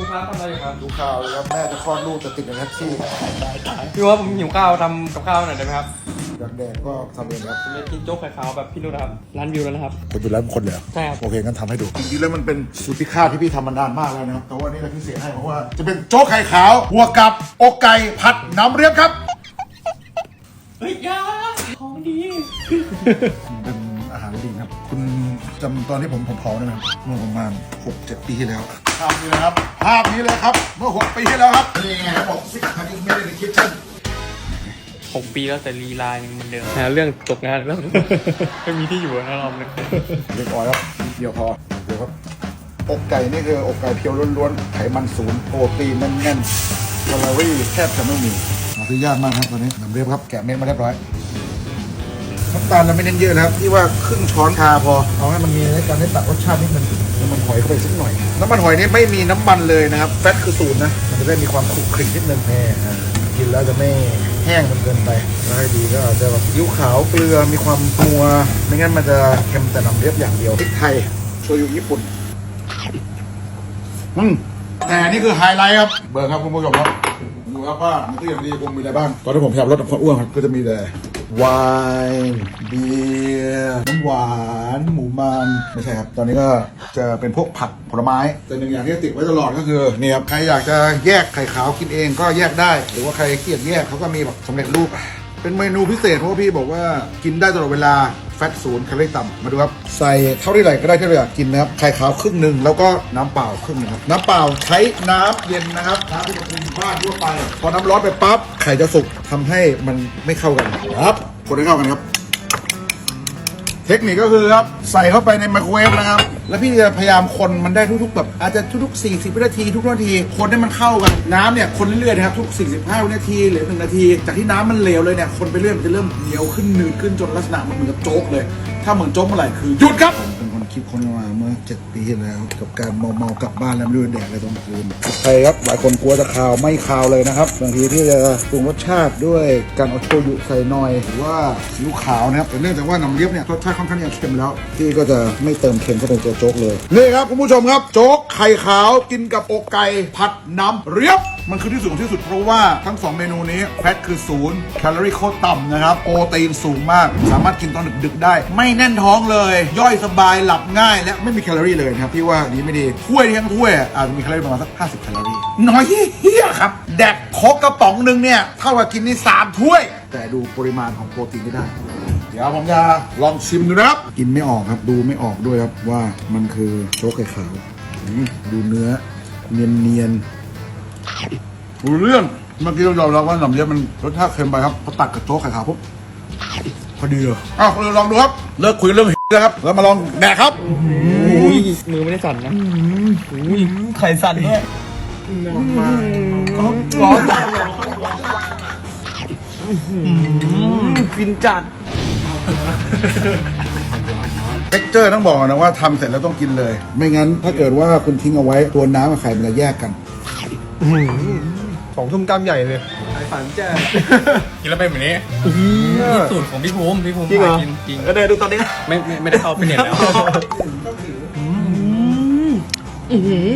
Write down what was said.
ดูครับทำอะไรอยู่ครับดูข่าวเลยครับแม่จะคลอดลูกแต่ติดในแท็กซี่พี่ว่าผมหิวข้าวทำกับข้าวหน่อยได้ไหมครับอยากแดกก็ทำเองครับผมจะกินโจ๊กไข่ขาวแบบพี่นุ่นนะครับร้านวิวแล้วนะครับคนอยู่แล้วคนเลยเหรอใช่ครับโอเคงั้นทำให้ดูจริงๆแล้วมันเป็นสูตรพิฆาตที่พี่ทำมานานมากแล้วนะครับแต่ว่านี่เราพิเศษให้เพราะว่าจะเป็นโจ๊กไข่ขาวหัวกับอกไก่ผัดน้ำเรียบครับเฮ้ยยาของดีเป็นอาหารดีนะครับ คุณจำตอนที่ผมผอมๆได้ไหมครับเมื่อประมาณ6-7ปีที่แล้ว ภาพนี้นะครับ ภาพนี้เลยครับ เมื่อ6ปีที่แล้วครับนี่ไงครับบอกซิกคันนี้ไม่ได้ในคิทเช่นหกปีแล้วแต่ลีลายังเหมือนเดิมหาเรื่องตกงานแล้ว ไม่มีที่อยู่นะรอบนึงเรียบร้อยครับนิดเดียวพอเดี๋ยวครับอกไก่นี่คืออกไก่เพียวล้วนๆไขมันศูนย์โปรตีนแน่นๆแคลอรี่แทบจะไม่มีหาซื้อยากมากครับตอนนี้น้ำเรียบครับแกะเม็ดมาเรียบร้อย น้ำตาลเราไม่เน้นเยอะนะครับที่ว่าครึ่งช้อนชาพอเอาให้มันมีในการได้ตัดรสชาตินิดนึงน้ำมันหอยเข้าไปสักหน่อย น้ำมันหอยนี่ไม่มีน้ำมันเลยนะครับแฟตคือศูนย์นะมันจะได้มีความขรุกขรินิดนึงแน่อ่ากินแล้วจะไม่แห้งจนเกินไปถ้าให้ดีก็อาจจะแบบยิ้วขาวเกลือมีความนัวไม่งั้นมันจะเค็มแต่น้ำเลียบอย่างเดียวพริกไทยโชยุญี่ปุ่นอืมแต่นี่คือไฮไลท์ครับเบิร์ครับคุณผู้ชมครับดูครับว่าในตู้อย่างดีผมมีอะไรบ้างตอนที่ผมพยายามลดความอ้วนครับก็จะมีแต่ ไวน์เบียร์น้ำหวาน หมูมันไม่ใช่ครับ ตอนนี้ก็จะเป็นพวกผักผลไม้ แต่หนึ่งอย่างที่ติดไว้ตลอดก็คือเนี่ครับใครอยากจะแยกไข่ขาวกินเองก็แยกได้ หรือว่าใครเกลียดแยกเขาก็มีแบบสำเร็จรูป เป็นเมนูพิเศษเพราะว่าพี่บอกว่ากินได้ตลอดเวลา ฟตศูนย์แคลอรี่ต่ำมาดูครับใส่เท่าที่ไหร่ก็ได้ที่เราอยากกินนะครับไข่ขาวครึ่งหนึ่งแล้วก็น้ำเปล่าครึ่งหนึงครับน้ำเปล่าใช้น้ำเย็นนะครับน้ำที่เรากินบ้านทั่วไป พอน้ำร้อนไปปั๊บไข่จะสุกทำให้มันไม่เข้ากันครับคนให้เข้ากันครับ เทคนิคก็คือครับใส่เข้าไปในไมโครเวฟนะครับ แล้วพี่จะพยายามคนมันได้ทุกๆแบบอาจจะทุกๆ 40วินาทีทุกนาที คนให้มันเข้ากันน้ำเนี่ยคนเรื่อยๆนะครับทุก 45วินาทีหรือ1นาที จากที่น้ำมันเหลวเลยเนี่ยคนไปเรื่อยมันจะเริ่มเหนียวขึ้นหนืดขึ้นจนลักษณะมันเหมือนกับโจ๊กเลย ถ้าเหมือนโจ๊กเมื่อไหร่คือหยุดครับ คนคิดคนมาเมื่อ7ปีที่แล้ว กับการเมาเมาๆกลับบ้านแล้วไม่รู้แดกอะไรตอนคืนใครครับหลายคนกลัวจะคาวไม่คาวเลยนะครับบางทีที่จะปรุงรสชาติด้วยการเอาโชยุใส่หน่อยหรือว่าซีอิ๊วขาวนะครับแต่เนื่องจากว่าน้ำเลียบเนี่ยรสชาติค่อนข้างจะเค็มแล้วพี่ก็จะไม่เติมเค็มเข้าไปในตัวโจ๊กเลยนี่ครับคุณผู้ชมครับโจ๊กไข่ขาวกินกับอกไก่ผัดน้ำเรียบมันคือที่สุดของที่สุดเพราะว่าทั้ง 2 เมนูนี้แฟตคือศูนย์แคลอรี่โคตรต่ำนะครับโปรตีนสูงมาก สามารถกินตอนดึกๆได้ ไม่แน่นท้องเลย ย่อยสบายหลับง่ายและไม่มีแคลอรี่เลยนะครับพี่ว่านี้ไม่ดีถ้วยทั้งถ้วยอะอาจจะมีแคลอรี่ประมาณสัก 50 แคลอรี่ น้อยเฮี้ยครับ แดกโคกกระป๋องหนึ่งเนี่ยเท่ากับกินนี่สามถ้วย แต่ดูปริมาณของโปรตีนที่ได้ เดี๋ยวผมจะลองชิมดูนะครับ กินไม่ออกครับดูไม่ออกด้วยครับว่ามันคือโจ๊กไข่ขาวอืมดูเนื้อเนียนๆรู้เรื่องเมื่อกี้เรายอมรับว่าหนำเลียบมันรสชาติเค็มไปครับพอตัดกับโจ๊กไข่ขาวปุ๊บพอดีเลยอ้าวเราลองดูครับ เลิกคุยเรื่อง แล้วครับแล้วมาลองแดกครับอุ้ยมือไม่ได้สั่นนะอุ้ยไข่สั่นด้วยร้อนจัดฟินจัดเท็กเจอร์ต้องบอกก่อนนะว่าทำเสร็จแล้วต้องกินเลย ไม่งั้นถ้าเกิดว่าคุณทิ้งเอาไว้ตัวน้ำกับไข่มันจะแยกกัน สองทุ่มกำใหญ่เลยไข่ฝันจ้กินแล้วเป็นแบบนี้สูตรของพี่ภูมิพี่ภูมิจริงเหรอ พากินจริงก็เดินดูตอนนี้ ไม่ไม่ไม่ได้เข้าฟิตเนสแล้วอื้อหือ